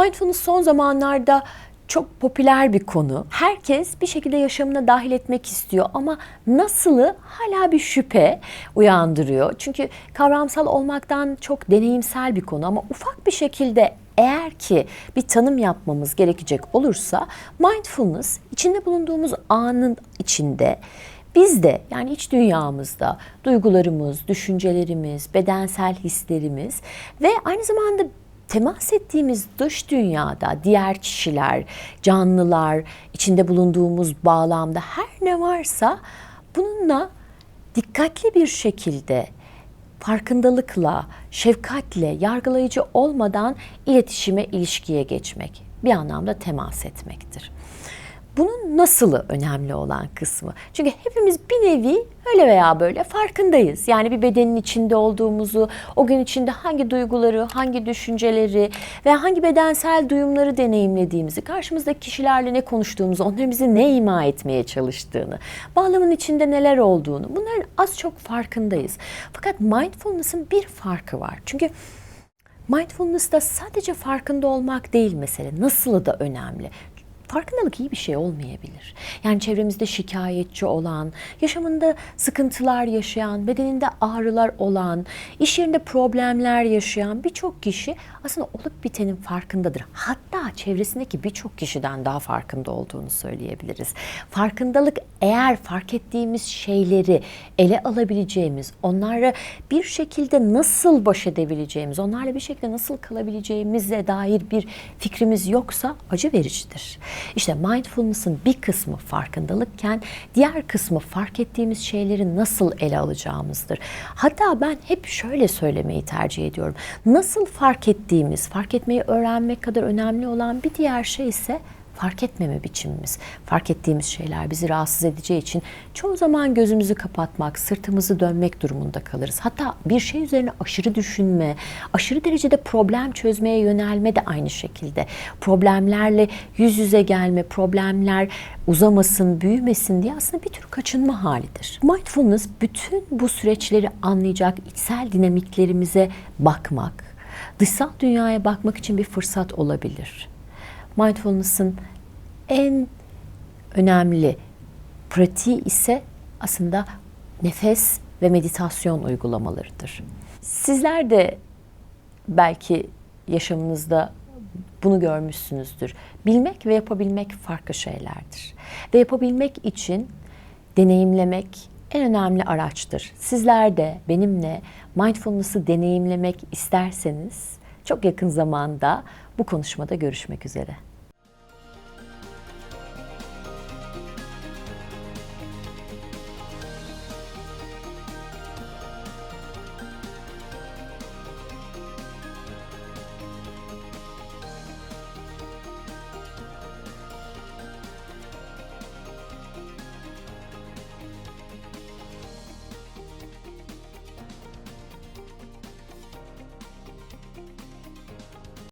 Mindfulness son zamanlarda çok popüler bir konu. Herkes bir şekilde yaşamına dahil etmek istiyor ama nasılı hala bir şüphe uyandırıyor. Çünkü kavramsal olmaktan çok deneyimsel bir konu ama ufak bir şekilde eğer ki bir tanım yapmamız gerekecek olursa mindfulness içinde bulunduğumuz anın içinde biz de yani iç dünyamızda duygularımız, düşüncelerimiz, bedensel hislerimiz ve aynı zamanda temas ettiğimiz dış dünyada diğer kişiler, canlılar, içinde bulunduğumuz bağlamda her ne varsa bununla dikkatli bir şekilde farkındalıkla, şefkatle, yargılayıcı olmadan iletişime, ilişkiye geçmek. Bir anlamda temas etmektir. Bunun nasılı önemli olan kısmı. Çünkü hepimiz bir nevi öyle veya böyle farkındayız. Yani bir bedenin içinde olduğumuzu, o gün içinde hangi duyguları, hangi düşünceleri ve hangi bedensel duyumları deneyimlediğimizi, karşımızdaki kişilerle ne konuştuğumuzu, onların bize ne ima etmeye çalıştığını, bağlamın içinde neler olduğunu bunların az çok farkındayız. Fakat mindfulness'ın bir farkı var. Çünkü Mindfulness'ta sadece farkında olmak değil mesele, nasılı da önemli. Farkındalık iyi bir şey olmayabilir. Yani çevremizde şikayetçi olan, yaşamında sıkıntılar yaşayan, bedeninde ağrılar olan, iş yerinde problemler yaşayan birçok kişi aslında olup bitenin farkındadır. Hatta çevresindeki birçok kişiden daha farkında olduğunu söyleyebiliriz. Farkındalık eğer fark ettiğimiz şeyleri ele alabileceğimiz, onlara bir şekilde nasıl baş edebileceğimiz, onlarla bir şekilde nasıl kalabileceğimize dair bir fikrimiz yoksa acı vericidir. İşte mindfulness'ın bir kısmı farkındalıkken diğer kısmı fark ettiğimiz şeyleri nasıl ele alacağımızdır. Hatta ben hep şöyle söylemeyi tercih ediyorum. Nasıl fark ettiğimiz, fark etmeyi öğrenmek kadar önemli olan bir diğer şey ise fark etmeme biçimimiz. Fark ettiğimiz şeyler bizi rahatsız edeceği için çoğu zaman gözümüzü kapatmak, sırtımızı dönmek durumunda kalırız. Hatta bir şey üzerine aşırı düşünme, aşırı derecede problem çözmeye yönelme de aynı şekilde. Problemlerle yüz yüze gelme, problemler uzamasın, büyümesin diye aslında bir tür kaçınma halidir. Mindfulness bütün bu süreçleri anlayacak, içsel dinamiklerimize bakmak, dışsal dünyaya bakmak için bir fırsat olabilir. Mindfulness'ın en önemli pratiği ise aslında nefes ve meditasyon uygulamalarıdır. Sizler de belki yaşamınızda bunu görmüşsünüzdür. Bilmek ve yapabilmek farklı şeylerdir. Ve yapabilmek için deneyimlemek en önemli araçtır. Sizler de benimle mindfulness'ı deneyimlemek isterseniz çok yakın zamanda bu konuşmada görüşmek üzere.